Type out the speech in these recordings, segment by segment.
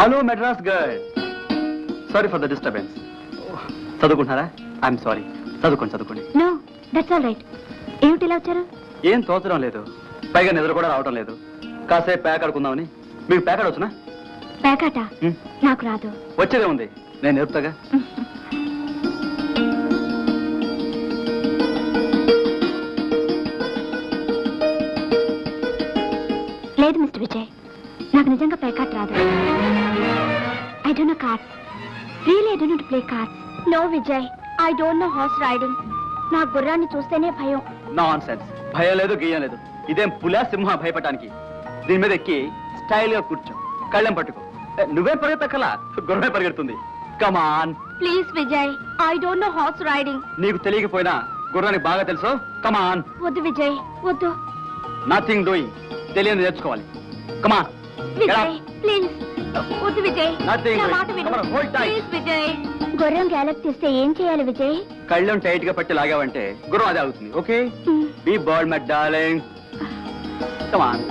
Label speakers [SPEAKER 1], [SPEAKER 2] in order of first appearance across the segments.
[SPEAKER 1] Hello Madras girl sorry for the disturbance చదువుకుంటున్నారా? I'm sorry చదువుకోండి చదువుకోండి.
[SPEAKER 2] No that's all right ఏమిటి ఇలా వచ్చారు?
[SPEAKER 1] ఏం తోచడం లేదు. పైగా నిద్ర కూడా రావడం లేదు. కాసేపు ప్యాక్ ఆడుకుందామని. మీకు ప్యాక్ ఆడవచ్చునా?
[SPEAKER 2] పేకాట
[SPEAKER 1] హ్మ్.
[SPEAKER 2] నాకు రాదు.
[SPEAKER 1] వచ్చేదే ఉంది. నేను నేర్పుతాగా?
[SPEAKER 2] లేదు మిస్టర్ విజయ్. నాకు నిజంగా పేకాట రాదు. I don't know cards real I don't play cards no Vijay I don't know horse riding నా గుర్రాన్ని చూస్తేనే భయం.
[SPEAKER 1] నాన్ సెన్స్ భయం లేదు గీయం లేదు. ఇదేం పులా సింహ భయపడటానికి? దీని మీద ఎక్కి స్టైల్గా కూర్చో. కళ్ళెం పట్టుకో. ఏ, నువ్వే పరిగెత్తక్కలా? గుర్రమే పరిగెడుతుంది. Come on
[SPEAKER 2] please Vijay I don't know horse riding
[SPEAKER 1] నీకు తెలియకపోయినా గుర్రానికి బాగా తెలుసు? కమాన్
[SPEAKER 2] వద్దు విజయ్ వద్దు.
[SPEAKER 1] నథింగ్ డూయింగ్ తెలియని నేర్చుకోవాలి. Come on
[SPEAKER 2] Vijay please. వద్దు విజయ్.
[SPEAKER 1] Nothing,
[SPEAKER 2] నా
[SPEAKER 1] wait.
[SPEAKER 2] మాట విను.
[SPEAKER 1] Come on, hold tight.
[SPEAKER 2] Please Vijay. గుర్రం గ్యాలప్ తీస్తే ఏం చేయాలి విజయ్?
[SPEAKER 1] కళ్ళెం టైట్గా పట్టి లాగావంటే గుర్రం అదే అవుతుంది okay. Be ball my darling come on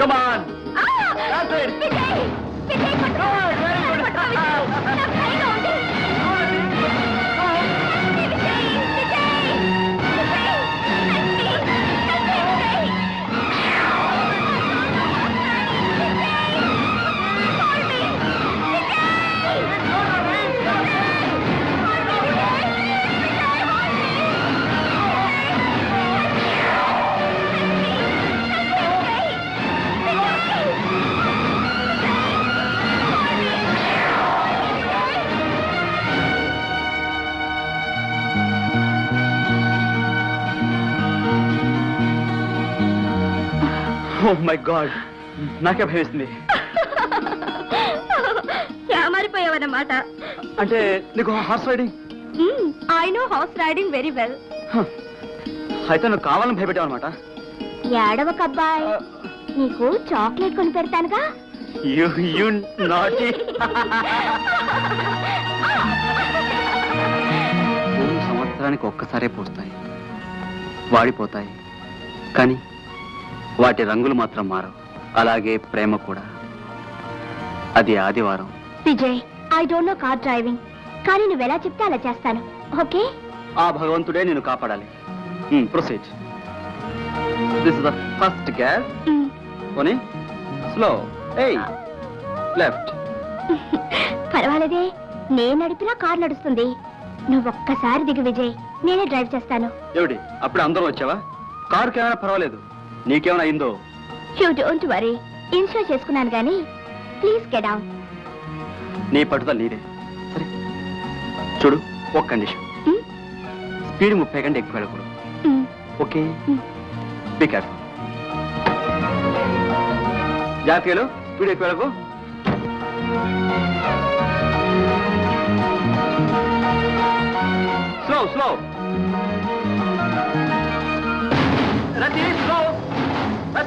[SPEAKER 1] come on my god నాకే భయస్తుంది
[SPEAKER 2] ఏమారిపోయావన్నమాట
[SPEAKER 1] అంటే నీకు horse riding
[SPEAKER 2] I know house riding very well
[SPEAKER 1] అయితే నువ్వు కావాలని భయపెట్టావు అనమాట
[SPEAKER 2] ఏడవ కబ్బాయ్ నీకు చాక్లెట్ కొని పెడతానుగా?
[SPEAKER 1] యు యు నాటి పూలు సంవత్సరానికి ఒక్కసారే పూస్తాయి. వాడిపోతాయి. కానీ వాటి రంగులు మాత్రం మారవు. అలాగే ప్రేమ కూడా. అది ఆదివారం.
[SPEAKER 2] Vijay I don't know car driving కానీ నువ్వు ఎలా చెప్తే అలా చేస్తాను. ఓకే?
[SPEAKER 1] ఆ భగవంతుడే నేను కాపాడాలి. Proceed this is the first gas కొని స్లో ఏయ్ లెఫ్ట్
[SPEAKER 2] పర్వాలేదే. నేను నడిపినా కార్ నడుస్తుంది. నువ్వు ఒక్కసారి దిగు విజయ్. నేనే డ్రైవ్ చేస్తాను.
[SPEAKER 1] ఏమిటి? అప్పుడు అందరం వచ్చావా? కారుకి ఏమైనా పర్వాలేదు. నీకేమైనా అయిందో?
[SPEAKER 2] You don't worry. ఇన్స్టాల్ చేసుకున్నాను కానీ ప్లీజ్ గెట్ డౌన్
[SPEAKER 1] నీ పట్టుదల నీదే. సరే. చూడు ఒక కండిషన్. స్పీడ్ ముప్పై కంటే ఎక్కువ వెళ్ళకూడదు. ఓకే?
[SPEAKER 2] Hmm.
[SPEAKER 1] బీ కేర్ఫుల్ జాతీయులు స్పీడ్ ఎక్కువ వెళ్ళకు. స్లో స్లో రతి స్లో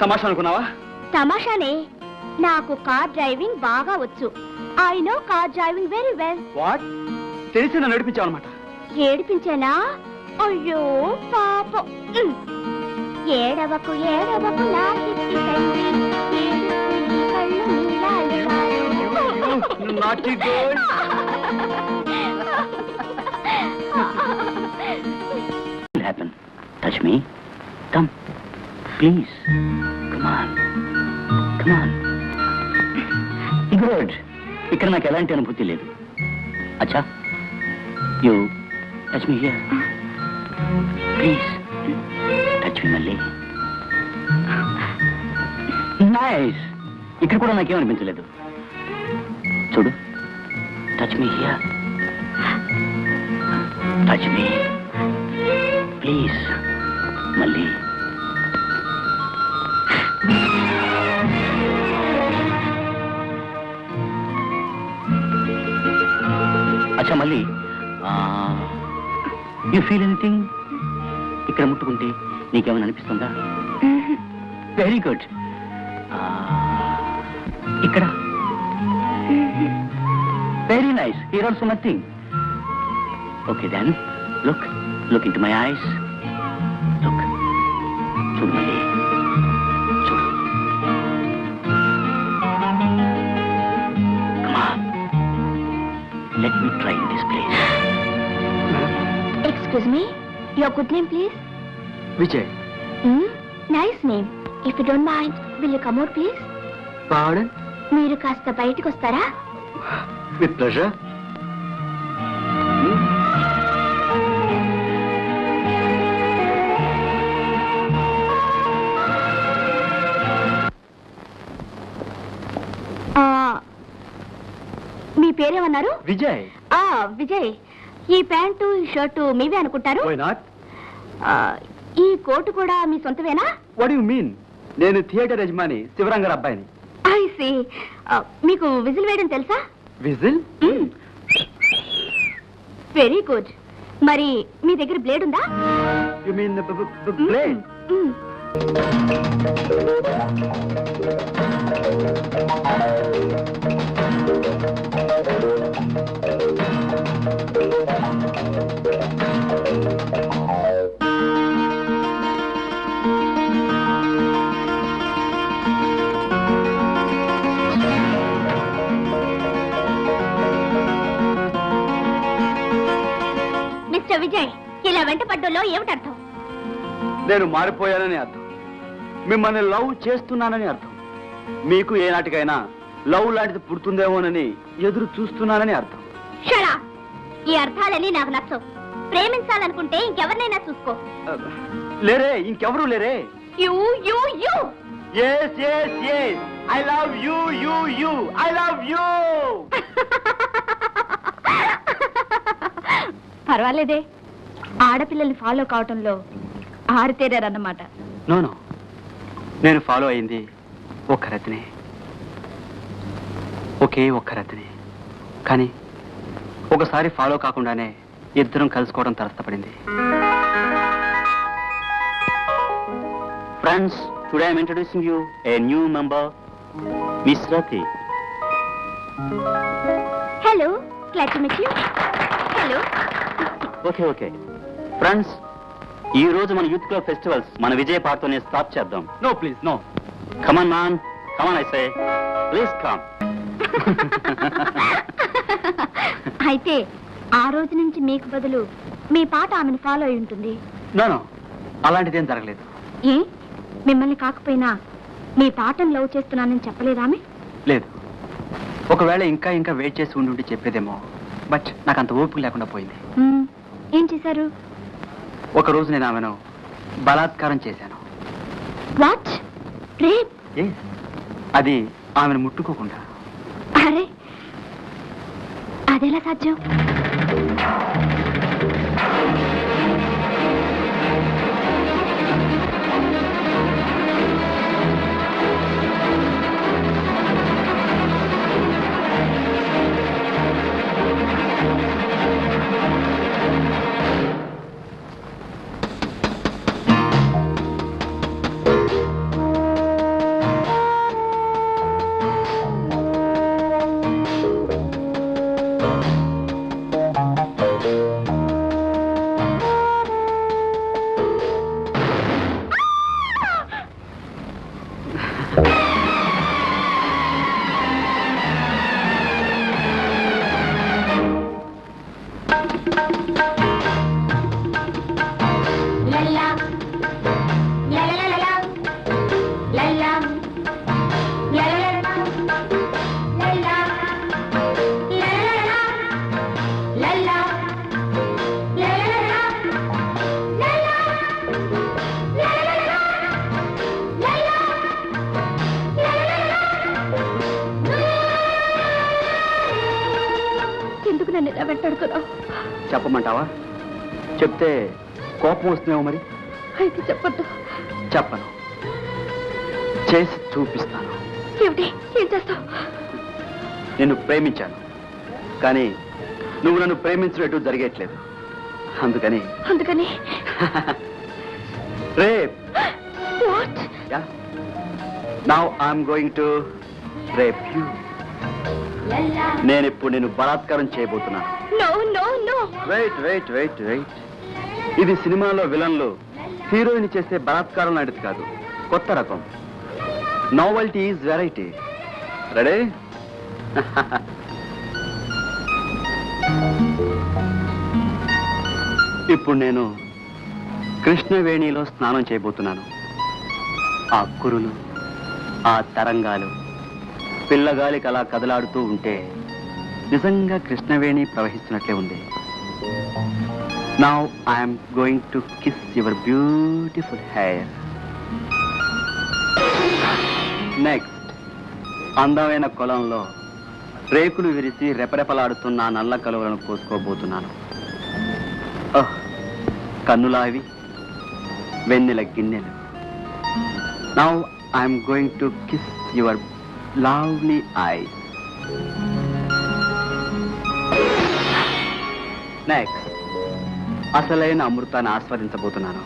[SPEAKER 1] తమాషా అనుకున్నావా
[SPEAKER 2] తమాషానే నాకు కార్ డ్రైవింగ్ బాగా వచ్చు I know car driving very well
[SPEAKER 1] what తెలిసి నన్ను నడిపించావు అనమాట
[SPEAKER 2] ఏడిపించానా అయ్యో పాపం. ఏడవకు ఏడవకు నా చిట్టి తల్లి ఏడుపు నీ కళ్ళు నీలాలు కాదు.
[SPEAKER 1] Naughty girl
[SPEAKER 3] will happen. Touch me. Come. Please. Come on. Come on. Good. ఇక్కడ నాకు ఎలాంటి అనుభూతి లేదు. అచ్చా. You touch me here please touch me మళ్ళీ. నైస్ ఇక్కడ కూడా నాకేం అనిపించలేదు. చూడు. Touch me here touch me please మళ్ళీ. అచ్చా మళ్ళీ యూ ఫీల్ ఎనీథింగ్ ఇక్కడ ముట్టుకుంటే నీకేమైనా అనిపిస్తుందా? వెరీ గుడ్ ఇక్కడ. Very nice here also nothing okay then look look into my eyes look చూడు let me try in this place
[SPEAKER 2] excuse me your good name please
[SPEAKER 1] Vijay
[SPEAKER 2] nice name if you don't mind will you come out please
[SPEAKER 1] pardon
[SPEAKER 2] మీరు కాస్త బయటకు వస్తారా?
[SPEAKER 1] With pleasure
[SPEAKER 2] పేరేమన్నారు
[SPEAKER 1] విజయ్.
[SPEAKER 2] ఆ విజయ్ ఈ pant ఈ shirt మీవే అనుకుంటారు?
[SPEAKER 1] వై నాట్
[SPEAKER 2] ఆ, ఈ కోటు కూడా మీ సొంతమేనా?
[SPEAKER 1] వాట్ యు మీన్ నేను థియేటర్ యజమాని శివరంగర్ అబ్బాయిని.
[SPEAKER 2] I C. మీకు విజిల్ వేయడం తెలుసా?
[SPEAKER 1] విజిల్?
[SPEAKER 2] వెరీ గుడ్ మరి మీ దగ్గర బ్లేడ్ ఉందా?
[SPEAKER 1] యు మీన్ బ్లేడ్
[SPEAKER 2] మ్మ్. మిస్టర్ విజయ్ ఇలా వెంట పడ్డంలో ఏమిటి అర్థం
[SPEAKER 1] నేను మారిపోయానని అర్థం. మిమ్మల్ని లవ్ చేస్తున్నానని అర్థం. మీకు ఏనాటికైనా లవ్ లాంటిది పుడుతుందేమోనని ఎదురు చూస్తున్నానని అర్థం.
[SPEAKER 2] షడా ఈ అర్థాలన్నీ నాకు నచ్చవు. ప్రేమించాలనుకుంటే ఇంకెవరినైనా చూసుకో.
[SPEAKER 1] లేరే ఇంకెవరూ లేరే?
[SPEAKER 2] You you you
[SPEAKER 1] yes yes yes I love you you you I love you
[SPEAKER 2] పర్వాలేదే. ఆడపిల్లల్ని ఫాలో కావటంలో ఆరితేరారన్నమాట.
[SPEAKER 1] నో నో నేను ఫాలో అయింది ఒక్క రతిని. ఒకే ఒక్క రతిని. కానీ ఒకసారి ఫాలో కాకుండానే ఇద్దరం కలుసుకోవడం తరస్తపడింది friends today I'm introducing you a new member miss Rati.
[SPEAKER 2] Hello glad to meet you hello.
[SPEAKER 1] Okay okay. Friends ఈ రోజు మన యూత్ క్లబ్ ఫెస్టివల్స్ మన విజయ పాటతోనే స్టార్ట్ చేద్దాం. No please no come on man come on I say please come
[SPEAKER 2] అయితే ఆ రోజు నుంచి మీకు బదులు మీ పాట ఆమెను ఫాలో అయి ఉంటుంది.
[SPEAKER 1] నో నో అలాంటిదేం జరగలేదు.
[SPEAKER 2] ఏ? మిమ్మల్ని కాకపోయినా మీ పాటను లవ్ చేస్తున్నానని చెప్పలేదామె
[SPEAKER 1] లేదు. ఒకవేళ ఇంకా ఇంకా వెయిట్ చేసి ఉండి ఉండి చెప్పేదేమో. బట్ నాకు అంత ఓపిక లేకుండా పోయింది.
[SPEAKER 2] మ్మ్. ఏం చేశారు?
[SPEAKER 1] ఒక రోజు నేను ఆమెను బలాత్కారం చేశాను.
[SPEAKER 2] What rape
[SPEAKER 1] Yes. అది ఆమెను ముట్టుకోకుండా.
[SPEAKER 2] అరే అదెలా సాధ్యం?
[SPEAKER 1] చెప్పమంటావా? చెప్తే కోపం వస్తుందేమో మరి?
[SPEAKER 2] అయితే చెప్పొద్దు.
[SPEAKER 1] చెప్పను. చేసి చూపిస్తాను.
[SPEAKER 2] ఏమిటి? ఏం చేస్తావు?
[SPEAKER 1] నిన్ను ప్రేమించాను. కానీ నువ్వు నన్ను ప్రేమించినట్టు జరిగేట్లేదు. అందుకని
[SPEAKER 2] అందుకని?
[SPEAKER 1] Rape.
[SPEAKER 2] What
[SPEAKER 1] ya. Now I'm going to rape you నేను ఇప్పుడు నేను బలాత్కారం చేయబోతున్నాను.
[SPEAKER 2] No no no
[SPEAKER 1] wait wait wait wait ఇది సినిమాలో విలన్లు హీరోయిన్ చేసే బలాత్కారం లాంటిది కాదు. కొత్త రకం. నావల్టీ ఈజ్ వెరైటీ రెడీ ఇప్పుడు నేను కృష్ణవేణిలో స్నానం చేయబోతున్నాను. ఆ కురులు ఆ తరంగాలు పిల్లగాలికి అలా కదలాడుతూ ఉంటే నిజంగా కృష్ణవేణి ప్రవహిస్తున్నట్లే ఉంది. Now I'm going to kiss your beautiful hair next అందమైన కొలంలో రేకులు విరిసి రెపరెపలాడుతున్న నల్ల కలువలను కోసుకోబోతున్నాను. ఓహ్, కన్నులావి వెన్నెల గిన్నెలు. Now I'm going to kiss your lovely eyes snacks అసలైన అమృతాన్ని ఆస్వాదించబోతున్నాను.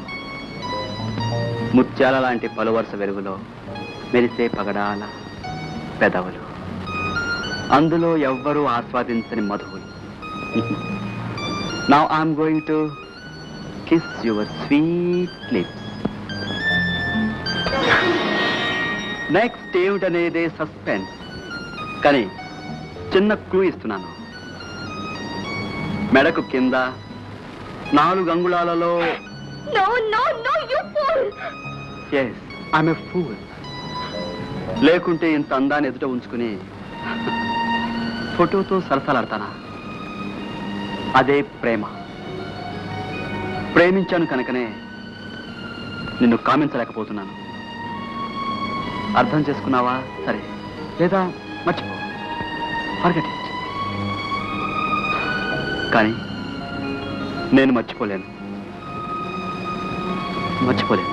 [SPEAKER 1] ముత్యాల లాంటి పలువరుస వెలుగులో మెరిసే పగడాల పెదవులు. అందులో ఎవ్వరూ ఆస్వాదించని మధువులు. Now I'm going to kiss your sweet lips next ఏమిటనేదే suspense కానీ చిన్న క్లూ ఇస్తున్నాను. మెడకు కింద నాలుగు అంగుళాలలో లేకుంటే ఇంత అందాన్ని ఎదుట ఉంచుకుని ఫోటోతో సరసలాడతానా? అదే ప్రేమ. ప్రేమించాను కనుకనే నిన్ను కామించలేకపోతున్నాను. అర్థం చేసుకున్నావా? సరే. లేదా మర్చిపో. ఫర్గెట్ ఇట్ కానీ నేను మర్చిపోలేను. మర్చిపోలేను.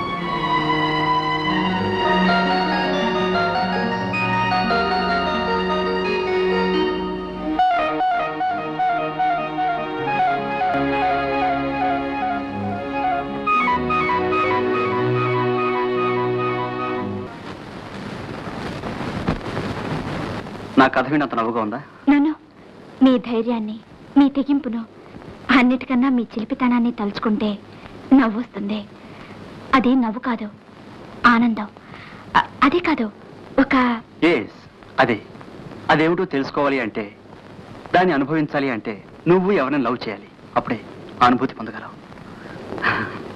[SPEAKER 1] నా కథ వినంత నవ్వుగా ఉందా?
[SPEAKER 2] నన్ను మీ ధైర్యాన్ని మీ తెగింపును అన్నిటికన్నా మీ చిలిపితనాన్ని తలుచుకుంటే నవ్వొస్తుంది. అది నవ్వు కాదు ఆనందం. అ- అదే కాదు ఒక
[SPEAKER 1] ఎస్ అదే. అదేమిటో తెలుసుకోవాలి అంటే దాన్ని అనుభవించాలి అంటే నువ్వు ఎవరిని లవ్ చేయాలి? అప్పుడే ఆ అనుభూతి పొందగలవు.